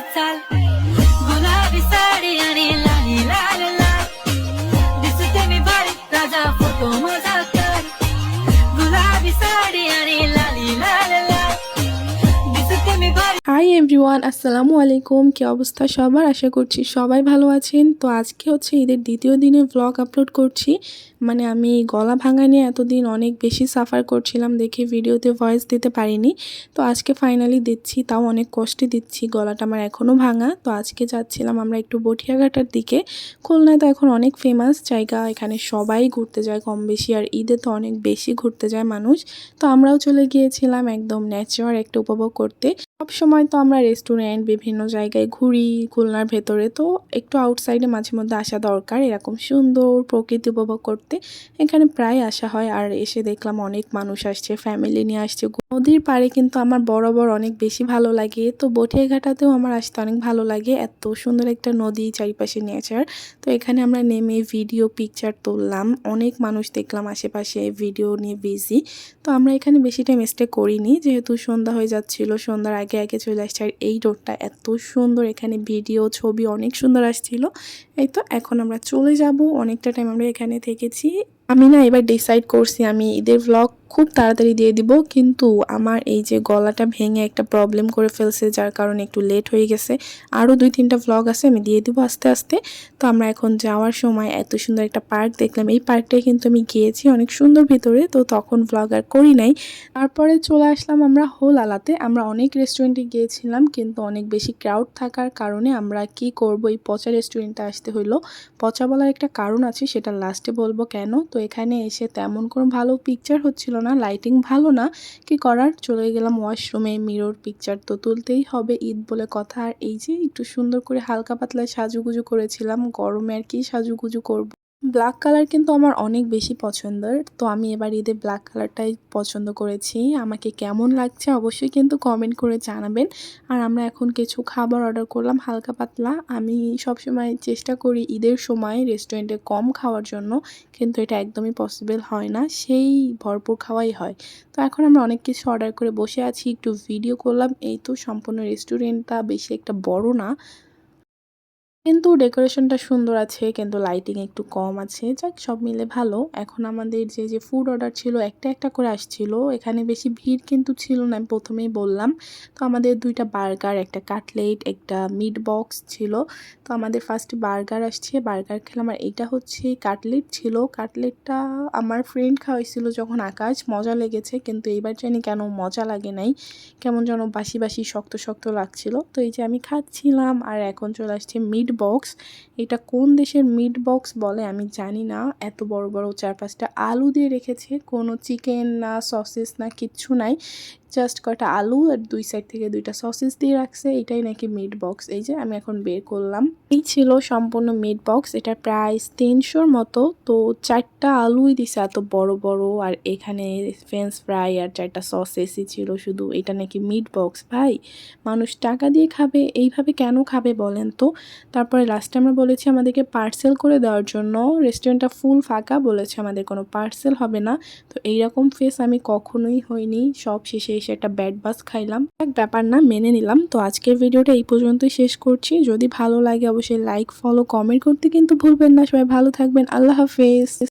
digital. Hi everyone আসসালামু আলাইকুম কি অবস্থা সবার? আশা করছি সবাই ভালো আছেন। তো আজকে হচ্ছে ঈদের দ্বিতীয় দিনে ব্লগ আপলোড করছি। মানে আমি গলা ভাঙা নিয়ে এতদিন অনেক বেশি সাফার করছিলাম দেখে ভিডিওতে ভয়েস দিতে পারিনি। তো আজকে ফাইনালি দিচ্ছি, তাও অনেক কষ্টে দিচ্ছি। গলাটা আমার এখনও ভাঙা। তো আজকে যাচ্ছিলাম আমরা একটু বটিয়াঘাটার দিকে। খুলনায় তো এখন অনেক ফেমাস জায়গা। এখানে সবাই ঘুরতে যায় কম বেশি, আর ঈদে তো অনেক বেশি ঘুরতে যায় মানুষ। তো আমরাও চলে গিয়েছিলাম একদম ন্যাচার একটা উপভোগ করতে। সব সময় তো আমরা রেস্টুরেন্ট বিভিন্ন জায়গায় ঘুরি, খুলনার ভেতরে। তো একটু আউটসাইডে মাঝে মধ্যে আসা দরকার, এরকম সুন্দর প্রকৃতি উপভোগ করতে। এখানে প্রায় আসা হয়, আর এসে দেখলাম অনেক মানুষ আসছে ফ্যামিলি নিয়ে আসছে। নদীর পাড়ে কিন্তু আমার বরাবর অনেক বেশি ভালো লাগে। তো বটিয়াঘাটাতেও আমার আসতে অনেক ভালো লাগে। এত সুন্দর একটা নদী চারিপাশে নেচার তো এখানে আমরা নেমে ভিডিও পিকচার তুললাম। অনেক মানুষ দেখলাম আশেপাশে ভিডিও নিয়ে বিজি তো আমরা এখানে বেশি টাইম স্টে করিনি, যেহেতু সন্ধ্যা হয়ে যাচ্ছিল, সন্ধ্যার আগে আগে চলে আসছে। আর এই রোডটা এত সুন্দর, এখানে ভিডিও ছবি অনেক সুন্দর আসছিল। এই তো এখন আমরা চলে যাব। অনেকটা টাইম আমরা এখানে থেকেছি। আমি না এবার ডিসাইড করছি, আমি ঈদের ব্লগ খুব তাড়াতাড়ি দিয়ে দিব, কিন্তু আমার এই যে গলাটা ভেঙে একটা প্রবলেম করে ফেলছে, যার কারণে একটু লেট হয়ে গেছে, আরও দুই তিনটা ভ্লগ আছে, আমি দিয়ে দিব আস্তে আস্তে। তো আমরা এখন যাওয়ার সময় এত সুন্দর একটা পার্ক দেখলাম, এই পার্কটায় কিন্তু আমি গিয়েছি অনেক সুন্দর ভিতরে, তো তখন ভ্লগ আর করি নাই। তারপরে চলে আসলাম আমরা হোল আলাতে আমরা অনেক রেস্টুরেন্টে গিয়েছিলাম, কিন্তু অনেক বেশি ক্রাউড থাকার কারণে আমরা কি করব, এই পচা রেস্টুরেন্টে আসতে হইল। পচা বলার একটা কারণ আছে, সেটা লাস্টে বলব কেন? তো এখানে এসে তেমন কোনো ভালো পিকচার হচ্ছিল না লাইটিং ভালো না। কি করার? চলে গেলাম ওয়াশরুমে মিরর পিকচার তো তুলতেই হবে, ঈদ বলে কথা। আর এই যে একটু সুন্দর করে হালকা পাতলা সাজুগুজু করেছিলাম, গরমে আর কি সাজুগুজু করব। ব্ল্যাক কালার কিন্তু আমার অনেক বেশি পছন্দের। তো আমি এবার ঈদে ব্ল্যাক কালারটাই পছন্দ করেছি। আমাকে কেমন লাগছে অবশ্যই কিন্তু কমেন্ট করে জানাবেন। আর আমরা এখন কিছু খাবার অর্ডার করলাম, হালকা পাতলা। আমি সবসময় চেষ্টা করি ঈদের সময় রেস্টুরেন্টে কম খাওয়ার জন্য, কিন্তু এটা একদমই পসিবল হয় না। সেই ভরপুর খাওয়াই হয়। তো এখন আমরা অনেক কিছু অর্ডার করে বসে আছি। একটু ভিডিও করলাম। এই তো সম্পূর্ণ রেস্টুরেন্টটা বেশি একটা বড় না। কিন্তু ডেকোরেশনটা সুন্দর আছে, কিন্তু লাইটিং একটু কম আছে। যাক, সব মিলে ভালো। এখন আমাদের যে যে ফুড অর্ডার ছিল, একটা একটা করে আসছিল। এখানে বেশি ভিড় কিন্তু ছিল না, আমি প্রথমেই বললাম। তো আমাদের দুইটা বার্গার, একটা কাটলেট, একটা মিট বক্স ছিল। তো আমাদের ফার্স্ট বার্গার আসছে। বার্গার খেলাম, আর এইটা হচ্ছে কাটলেট ছিল। কাটলেটটা আমার ফ্রেন্ড খাওয়াইছিল যখন আকাশ। মজা লেগেছে, কিন্তু এইবার জানি কেন মজা লাগে নাই। কেমন যেন বাসি বাসি, শক্ত শক্ত লাগছিল। তো এই যে আমি খাচ্ছিলাম, আর এখন চলে আসছে মিট বক্স এটা কোন দেশের মিট বক্স বলে আমি জানি না। এত বড় বড় চার পাঁচটা আলু দিয়ে রেখেছে। কোনো চিকেন না সসেস না কিচ্ছু নাই। জাস্ট কয়টা আলু আর দুই সাইড থেকে দুইটা সসেস দিয়ে রাখছে। এটাই নাকি মিট বক্স এই যে আমি এখন বের করলাম। এই ছিল সম্পূর্ণ মিট বক্স এটা প্রাইস তিনশোর মতো। তো চারটা আলুই দিছে এত বড় বড়। আর এখানে ফ্রেঞ্চ ফ্রাই আর চারটা সসেসই ছিল শুধু। এটা নাকি মিট বক্স ভাই, মানুষ টাকা দিয়ে খাবে, এইভাবে কেন খাবে বলেন তো? তারপরে লাস্টে আমরা বলেছি আমাদেরকে পার্সেল করে দেওয়ার জন্য। রেস্টুরেন্টটা ফুল ফাঁকা বলেছে আমাদের কোনো পার্সেল হবে না। তো এইরকম ফেস আমি কখনোই হইনি। সব শেষে এসে একটা ব্যাড বাস খাইলাম। এক ব্যাপার না, মেনে নিলাম। তো আজকের ভিডিওটা এই পর্যন্তই শেষ করছি। যদি ভালো লাগে, অবশ্যই লাইক ফলো কমেন্ট করতে কিন্তু ভুলবেন না। সবাই ভালো থাকবেন। আল্লাহ হাফেজ।